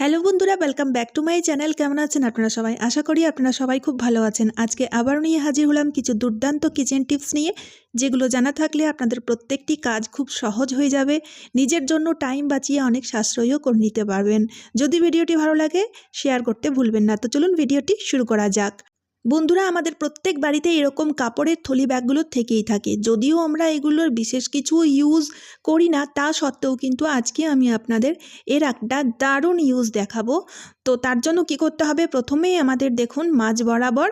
Hello বন্ধুরা welcome back to my channel কেমন আছেন আপনারা সবাই? আশা করি আপনারা সবাই খুব ভালো আছেন। আজকে আবার নিয়ে হাজির হলাম কিছু দুর্দান্ত কিচেন টিপস নিয়ে, যেগুলো জানা থাকলে আপনাদের প্রত্যেকটি কাজ খুব সহজ হয়ে যাবে। নিজের জন্য টাইম বাঁচিয়ে অনেক সাশ্রয়ও করে নিতে পারবেন। যদি ভিডিওটি ভালো লাগে শেয়ার করতে ভুলবেন না। তো চলুন ভিডিওটি শুরু করা যাক। বন্ধুরা, আমাদের প্রত্যেক বাড়িতে এরকম কাপড়ের থলি ব্যাগগুলো থেকেই থাকে। যদিও আমরা এগুলোর বিশেষ কিছু ইউজ করি না, তা সত্ত্বেও কিন্তু আজকে আমি আপনাদের এর একটা দারুণ ইউজ দেখাবো। তো তার জন্য কি করতে হবে? প্রথমেই আমাদের দেখুন মাঝ বরাবর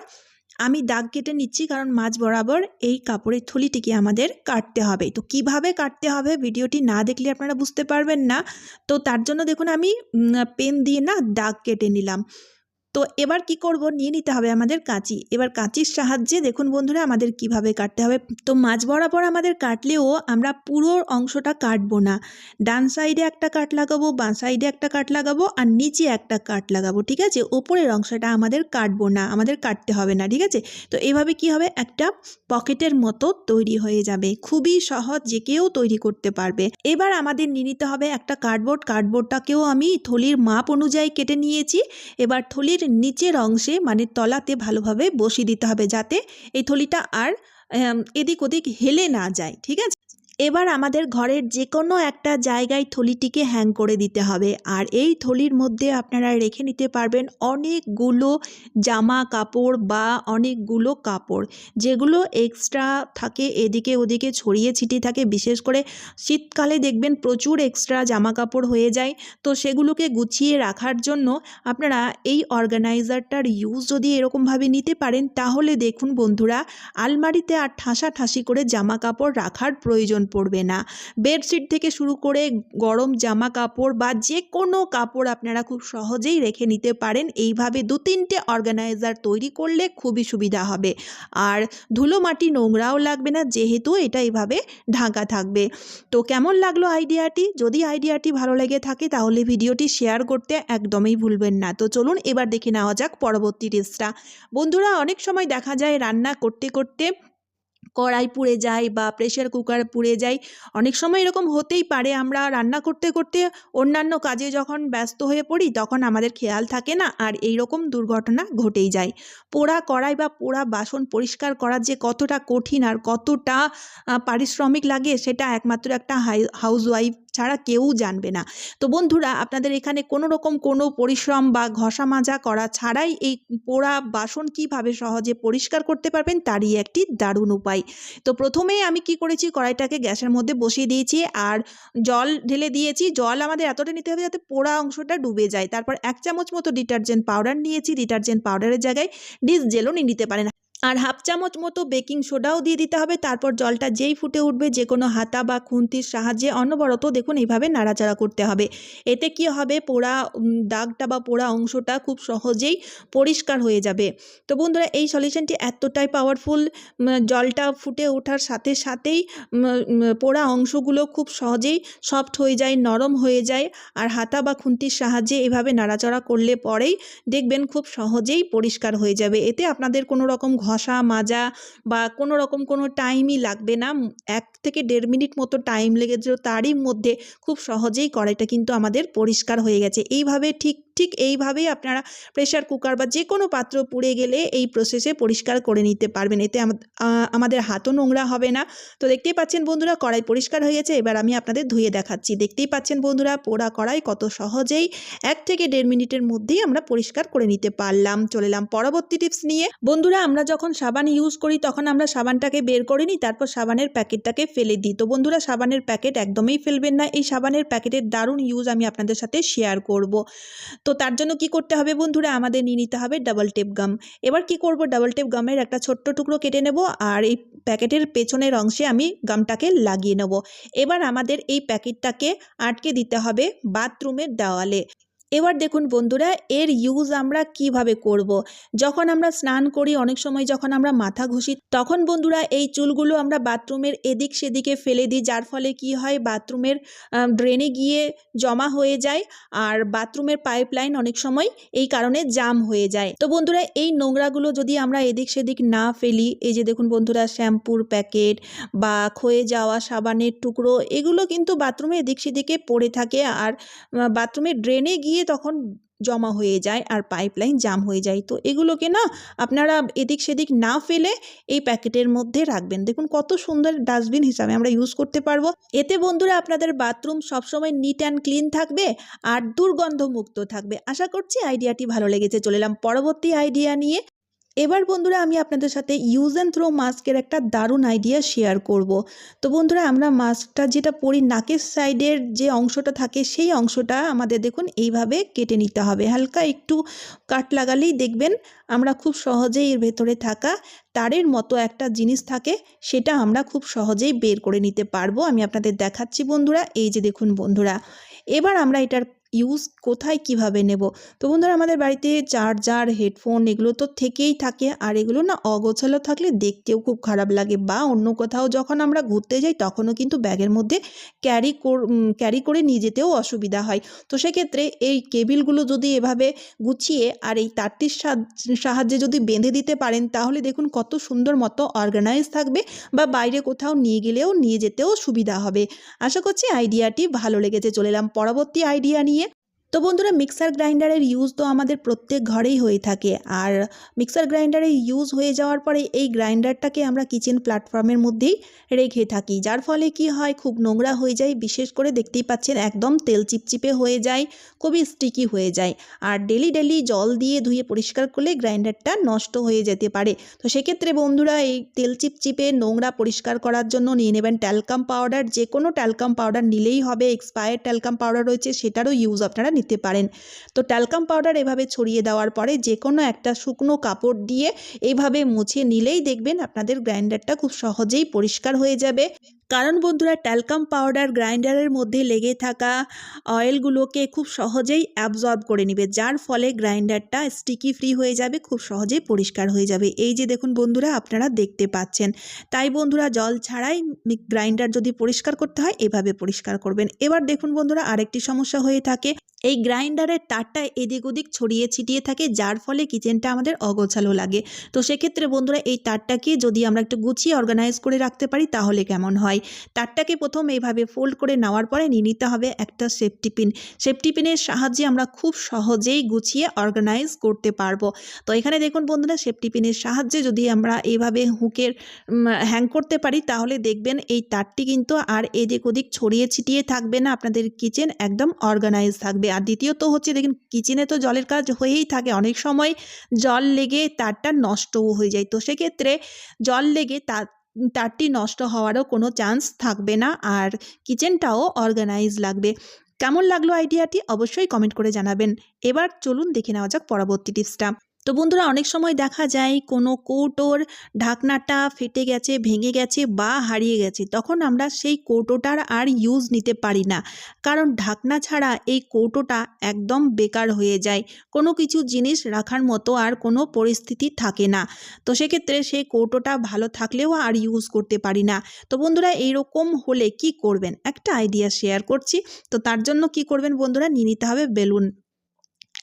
আমি দাগ কেটে নিচ্ছি, কারণ মাঝ বরাবর এই কাপড়ের থলিটিকে আমাদের কাটতে হবে। তো কীভাবে কাটতে হবে? ভিডিওটি না দেখলে আপনারা বুঝতে পারবেন না। তো তার জন্য দেখুন আমি পেন দিয়ে না দাগ কেটে নিলাম। তো এবার কি করব? নিয়ে নিতে হবে আমাদের কাঁচি। এবার কাঁচির সাহায্যে দেখুন বন্ধুরা আমাদের কীভাবে কাটতে হবে। তো মাঝ বরাবর আমাদের কাটলেও আমরা পুরো অংশটা কাটবো না। ডান সাইডে একটা কাট লাগাবো, বাঁ সাইডে একটা কাট লাগাবো, আর নিচে একটা কাট লাগাবো, ঠিক আছে? ওপরের অংশটা আমাদের কাটবো না, আমাদের কাটতে হবে না, ঠিক আছে? তো এভাবে কি হবে? একটা পকেটের মতো তৈরি হয়ে যাবে। খুবই সহজ যে কেউ তৈরি করতে পারবে। এবার আমাদের নিয়ে নিতে হবে একটা কার্ডবোর্ড। কার্ডবোর্ডটাকেও আমি থলির মাপ অনুযায়ী কেটে নিয়েছি। এবার থলির নিচের অংশে মানে তলাতে ভালোভাবে বসিয়ে দিতে হবে যাতে এই থলিটা আর এদিক ওদিক হেলে না যায়, ঠিক আছে? এবার আমাদের ঘরের যে কোনো একটা জায়গায় থলিটিকে হ্যাং করে দিতে হবে। আর এই থলির মধ্যে আপনারা রেখে নিতে পারবেন অনেকগুলো জামা কাপড় বা অনেকগুলো কাপড়। যেগুলো এক্সট্রা থাকে, এদিকে ওদিকে ছড়িয়ে ছিটিয়ে থাকে। বিশেষ করে শীতকালে দেখবেন প্রচুর এক্সট্রা জামা কাপড় হয়ে যায়। তো সেগুলোকে গুছিয়ে রাখার জন্য আপনারা এই অর্গানাইজারটার ইউজ যদি এরকমভাবে নিতে পারেন, তাহলে দেখুন বন্ধুরা, আলমারিতে আর ঠাসা ঠাসি করে জামা কাপড় রাখার প্রয়োজন পড়বে না। বেডশিট থেকে শুরু করে গরম জামা কাপড় বা যে কোনো কাপড় আপনারা খুব সহজেই রেখে নিতে পারেন। এইভাবে দু তিনটে অর্গানাইজার তৈরি করলে খুবই সুবিধা হবে। আর ধুলো মাটি নোংরাও লাগবে না, যেহেতু এটা এইভাবে ঢাকা থাকবে। তো কেমন লাগল আইডিয়াটি যদি আইডিয়াটি ভালো লেগে থাকে তাহলে ভিডিওটি শেয়ার করতে একদমই ভুলবেন না। তো চলুন এবার দেখে নেওয়া যাক পরবর্তী টিপসটা বন্ধুরা, অনেক সময় দেখা যায় রান্না করতে করতে কড়াই পুড়ে যায় বা প্রেশার কুকার পুড়ে যায়। অনেক সময় এরকম হতেই পারে, আমরা রান্না করতে করতে অন্যান্য কাজে যখন ব্যস্ত হয়ে পড়ি, তখন আমাদের খেয়াল থাকে না, আর এই রকম দুর্ঘটনা ঘটেই যায়। পোড়া কড়াই বা পোড়া বাসন পরিষ্কার করা যে কতটা কঠিন আর কতটা পারিশ্রমিক লাগে, সেটা একমাত্র একটা হাউস ওয়াইফ ছাড়া কেউ জানবে না। তো বন্ধুরা, আপনাদের এখানে কোনো রকম কোনো পরিশ্রম বা ঘষা মাজা করা ছাড়াই এই পোড়া বাসন কীভাবে সহজে পরিষ্কার করতে পারবেন তারই একটি দারুণ উপায়। তো প্রথমেই আমি কি করেছি, কড়াইটাকে গ্যাসের মধ্যে বসিয়ে দিয়েছি আর জল ঢেলে দিয়েছি। জল আমাদের এতটা নিতে হবে যাতে পোড়া অংশটা ডুবে যায়। তারপর এক চামচ মতো ডিটারজেন্ট পাউডার নিয়েছি। ডিটারজেন্ট পাউডারের জায়গায় ডিস জেলও নিতে পারেন। আর হাফ চামচ মতো বেকিং সোডাও দিয়ে দিতে হবে। তারপর জলটা যেই ফুটে উঠবে যে কোনো হাতা বা খুন্তির সাহায্যে অনবরত দেখুন এইভাবে নাড়াচাড়া করতে হবে। এতে কি হবে? পোড়া দাগটা বা পোড়া অংশটা খুব সহজেই পরিষ্কার হয়ে যাবে। তো বন্ধুরা, এই সলিউশনটি এতটাই পাওয়ারফুল জলটা ফুটে ওঠার সাথে সাথেই পোড়া অংশগুলো খুব সহজেই সফট হয়ে যায়, নরম হয়ে যায়। আর হাতা বা খুন্তির সাহায্যে এভাবে নাড়াচাড়া করলে পরেই দেখবেন খুব সহজেই পরিষ্কার হয়ে যাবে। এতে আপনাদের কোনো রকম ঘষা মাজা বা কোনো রকম কোনো টাইমই লাগবে না। এক থেকে দেড় মিনিট মতো টাইম লেগেছিল, তারই মধ্যে খুব সহজেই কড়াইটা কিন্তু আমাদের পরিষ্কার হয়ে গেছে। এইভাবে ঠিক ঠিক এইভাবেই আপনারা প্রেশার কুকার বা যে কোনো পাত্র পুড়ে গেলে এই প্রসেসে পরিষ্কার করে নিতে পারবেন। এতে আমা- আমাদের হাতও নোংরা হবে না। তো দেখতেই পাচ্ছেন বন্ধুরা, কড়াই পরিষ্কার হয়ে গেছে। এবার আমি আপনাদের ধুয়ে দেখাচ্ছি। দেখতেই পাচ্ছেন বন্ধুরা, পোড়া কড়াই কত সহজেই এক থেকে দেড় মিনিটের মধ্যেই আমরা পরিষ্কার করে নিতে পারলাম। চলে এলাম পরবর্তী টিপস নিয়ে। বন্ধুরা, আমরা যখন সাবান ইউজ করি, তখন আমরা সাবানটাকে বের করে নিই, তারপর সাবানের প্যাকেটটাকে ফেলে দিই। তো বন্ধুরা, সাবানের প্যাকেট একদমই ফেলবেন না। এই সাবানের প্যাকেটের দারুণ ইউজ আমি আপনাদের সাথে শেয়ার করব। তো তার জন্য কি করতে হবে বন্ধুরা? আমাদের নিয়ে নিতে হবে ডাবল টেপ গাম এবার কি করব? ডাবল টেপ গামের একটা ছোট্ট টুকরো কেটে নেব আর এই প্যাকেটের পেছনের অংশে আমি গামটাকে লাগিয়ে নেব। এবার আমাদের এই প্যাকেটটাকে আটকে দিতে হবে বাথরুমের দেওয়ালে। এবার দেখুন বন্ধুরা, এর ইউজ আমরা কীভাবে করব। যখন আমরা স্নান করি, অনেক সময় যখন আমরা মাথা ঘষি, তখন বন্ধুরা এই চুলগুলো আমরা বাথরুমের এদিক সেদিকে ফেলে দিই, যার ফলে কি হয়, বাথরুমের ড্রেনে গিয়ে জমা হয়ে যায় আর বাথরুমের পাইপ লাইন অনেক সময় এই কারণে জাম হয়ে যায় তো বন্ধুরা, এই নোংরাগুলো যদি আমরা এদিক সেদিক না ফেলি, এই যে দেখুন বন্ধুরা শ্যাম্পুর প্যাকেট বা ক্ষয়ে যাওয়া সাবানের টুকরো, এগুলো কিন্তু বাথরুমে এদিক সেদিকে পড়ে থাকে আর বাথরুমের ড্রেনে গিয়ে গিয়ে তখন জমা হয়ে যায় আর পাইপলাইন জাম হয়ে যায়। তো এগুলোকে না আপনারা এদিক সেদিক না ফেলে এই প্যাকেটের মধ্যে রাখবেন। দেখুন কত সুন্দর ডাস্টবিন হিসাবে আমরা ইউজ করতে পারব। এতে বন্ধুরা আপনাদের বাথরুম সবসময় নিট অ্যান্ড ক্লিন থাকবে আর দুর্গন্ধ মুক্ত থাকবে। আশা করছি আইডিয়াটি ভালো লেগেছে। চলে এলাম পরবর্তী আইডিয়া নিয়ে। এবার বন্ধুরা আমি আপনাদের সাথে ইউজ অ্যান্ড থ্রো মাস্কের একটা দারুণ আইডিয়া শেয়ার করব। তো বন্ধুরা আমরা মাস্কটা যেটা পরি নাকের সাইডের যে অংশটা থাকে সেই অংশটা আমাদের দেখুন এইভাবে কেটে নিতে হবে। হালকা একটু কাট লাগালেই দেখবেন আমরা খুব সহজেই এর ভেতরে থাকা তারের মতো একটা জিনিস থাকে, সেটা আমরা খুব সহজেই বের করে নিতে পারব। আমি আপনাদের দেখাচ্ছি বন্ধুরা, এই যে দেখুন বন্ধুরা। এবার আমরা এটার ইউজ কোথায় কীভাবে নেব? তো বন্ধুরা, আমাদের বাড়িতে চার্জার হেডফোন এগুলো তো থেকেই থাকে। আর এগুলো না অগোছালো থাকলে দেখতেও খুব খারাপ লাগে বা অন্য কোথাও যখন আমরা ঘুরতে যাই তখনও কিন্তু ব্যাগের মধ্যে ক্যারি ক্যারি করে নিয়ে যেতেও অসুবিধা হয়। তো সেক্ষেত্রে এই কেবিলগুলো যদি এভাবে গুছিয়ে আর এই তারটির সাহায্যে যদি বেঁধে দিতে পারেন, তাহলে দেখুন কত সুন্দর মতো অর্গানাইজ থাকবে বা বাইরে কোথাও নিয়ে গেলেও নিয়ে যেতেও সুবিধা হবে। আশা করছি আইডিয়াটি ভালো লেগেছে। চলে এলাম পরবর্তী আইডিয়া নিয়ে। তো বন্ধুরা মিক্সার গ্রাইন্ডারের ইউজ তো আমাদের প্রত্যেক ঘরেই হয়ে থাকে। আর মিক্সার গ্রাইন্ডারের ইউজ হয়ে যাওয়ার পরে এই গ্রাইন্ডারটাকে আমরা কিচেন প্ল্যাটফর্মের মধ্যেই রেখে থাকি। যার ফলে কি হয়, খুব নোংরা হয়ে যায়, বিশেষ করে দেখতেই পাচ্ছেন একদম তেল চিপচিপে হয়ে যায়, খুবই স্টিকি হয়ে যায়। আর ডেলি ডেলি জল দিয়ে ধুয়ে পরিষ্কার করলে গ্রাইন্ডারটা নষ্ট হয়ে যেতে পারে। তো সেক্ষেত্রে বন্ধুরা এই তেল চিপচিপে নোংরা পরিষ্কার করার জন্য নিয়ে নেবেন ট্যালকাম পাউডার যে কোনো ট্যালকাম পাউডার নিলেই হবে এক্সপায়ার ট্যালকাম পাউডার রয়েছে, সেটারও ইউজ আপনারা নিতে পারেন। তো ট্যালকাম পাউডার এভাবে ছড়িয়ে দেওয়ার পরে যে কোনো একটা শুকনো কাপড় দিয়ে এইভাবে মুছে নিলেই দেখবেন আপনাদের গ্রাইন্ডারটা খুব সহজেই পরিষ্কার হয়ে যাবে। কারণ বন্ধুরা ট্যালকাম পাউডার গ্রাইন্ডারের মধ্যে লেগে থাকা অয়েলগুলোকে খুব সহজেই অ্যাবজর্ব করে নেবে। যার ফলে গ্রাইন্ডারটা স্টিকি ফ্রি হয়ে যাবে, খুব সহজেই পরিষ্কার হয়ে যাবে। এই যে দেখুন বন্ধুরা, আপনারা দেখতে পাচ্ছেন। তাই বন্ধুরা, জল ছাড়াই গ্রাইন্ডার যদি পরিষ্কার করতে হয়, এভাবে পরিষ্কার করবেন। এবার দেখুন বন্ধুরা, আরেকটি সমস্যা হয়ে থাকে। এই গ্রাইন্ডারের তারটা এদিক ওদিক ছড়িয়ে ছিটিয়ে থাকে, যার ফলে কিচেনটা আমাদের অগোছালো লাগে। তো সেক্ষেত্রে বন্ধুরা, এই তারটাকে যদি আমরা একটু গুছিয়ে অর্গানাইজ করে রাখতে পারি, তাহলে কেমন হয়? তারটাকে প্রথম এইভাবে ফোল্ড করে নেওয়ার পরে নিয়ে নিতে হবে একটা সেফটি পিন সেফটি পিনের সাহায্যে আমরা খুব সহজেই গুছিয়ে অর্গানাইজ করতে পারব। তো এখানে দেখুন বন্ধুরা সেফটি পিনের সাহায্যে যদি আমরা এইভাবে হুকের হ্যাং করতে পারি, তাহলে দেখবেন এই তারটি কিন্তু আর এদিক ওদিক ছড়িয়ে ছিটিয়ে থাকবে না, আপনাদের কিচেন একদম অর্গানাইজ থাকবে। আর দ্বিতীয়ত হচ্ছে, দেখুন কিচেনে তো জলের কাজ হয়েই থাকে, অনেক সময় জল লেগে তারটা নষ্টও হয়ে যায়। তো সেক্ষেত্রে জল লেগে তার তারটি নষ্ট হওয়ারও কোনো চান্স থাকবে না আর কিচেনটাও অর্গানাইজ লাগবে। কেমন লাগল আইডিয়াটি অবশ্যই কমেন্ট করে জানাবেন। এবার চলুন দেখে নেওয়া যাক পরবর্তী টিপসটা তো বন্ধুরা অনেক সময় দেখা যায় কোনো কৌটোর ঢাকনাটা ফেটে গেছে, ভেঙে গেছে বা হারিয়ে গেছে, তখন আমরা সেই কৌটোটার আর ইউজ নিতে পারি না। কারণ ঢাকনা ছাড়া এই কৌটোটা একদম বেকার হয়ে যায়। কোনো কিছু জিনিস রাখার মতো আর কোনো পরিস্থিতি থাকে না। তো সেক্ষেত্রে সেই কৌটোটা ভালো থাকলেও আর ইউজ করতে পারি না। তো বন্ধুরা এইরকম হলে কি করবেন? একটা আইডিয়া শেয়ার করছি। তো তার জন্য কি করবেন বন্ধুরা? নিয়ে নিতে হবে বেলুন।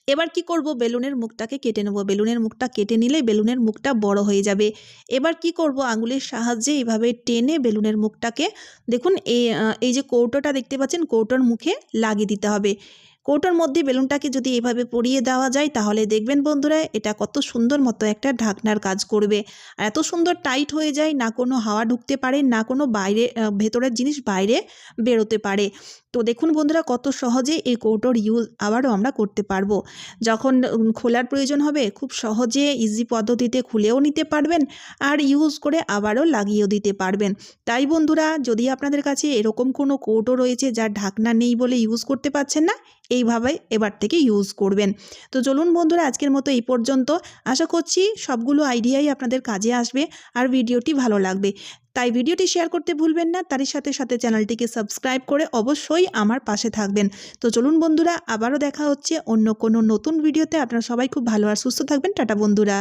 এবার কি করব? বেলুনের মুখটাকে কেটে নেব। বেলুনের মুখটা কেটে নিলে বেলুনের মুখটা বড় হয়ে যাবে। এবার কি করব? আঙুলের সাহায্যে এইভাবে টেনে বেলুনের মুখটাকে দেখুন, এই এই যে কৌটোটা দেখতে পাচ্ছেন, কৌটোর মুখে লাগিয়ে দিতে হবে। কৌটোর মধ্যে বেলুনটাকে যদি এভাবে পরিয়ে দেওয়া যায়, তাহলে দেখবেন বন্ধুরা, এটা কত সুন্দর মতো একটা ঢাকনার কাজ করবে। আর এত সুন্দর টাইট হয়ে যায়, না কোনো হাওয়া ঢুকতে পারে, না কোনো বাইরে ভেতরের জিনিস বাইরে বেরোতে পারে। তো দেখুন বন্ধুরা, কত সহজে এই কৌটোর ইউজ আবারও আমরা করতে পারব। যখন খোলার প্রয়োজন হবে, খুব সহজে ইজি পদ্ধতিতে খুলেও নিতে পারবেন, আর ইউজ করে আবারও লাগিয়েও দিতে পারবেন। তাই বন্ধুরা, যদি আপনাদের কাছে এরকম কোনো কৌটো রয়েছে, যার ঢাকনা নেই বলে ইউজ করতে পারছেন না এইভাবে এবার থেকে ইউজ করবেন। তো চলুন বন্ধুরা, আজকের মতো এই পর্যন্ত। আশা করছি সবগুলো আইডিয়াই আপনাদের কাজে আসবে আর ভিডিওটি ভালো লাগবে। তাই ভিডিওটি শেয়ার করতে ভুলবেন না। তারই সাথে সাথে চ্যানেলটিকে সাবস্ক্রাইব করে অবশ্যই আমার পাশে থাকবেন। তো চলুন বন্ধুরা, আবারও দেখা হচ্ছে অন্য কোনো নতুন ভিডিওতে আপনারা সবাই খুব ভালো আর সুস্থ থাকবেন। টাটা বন্ধুরা।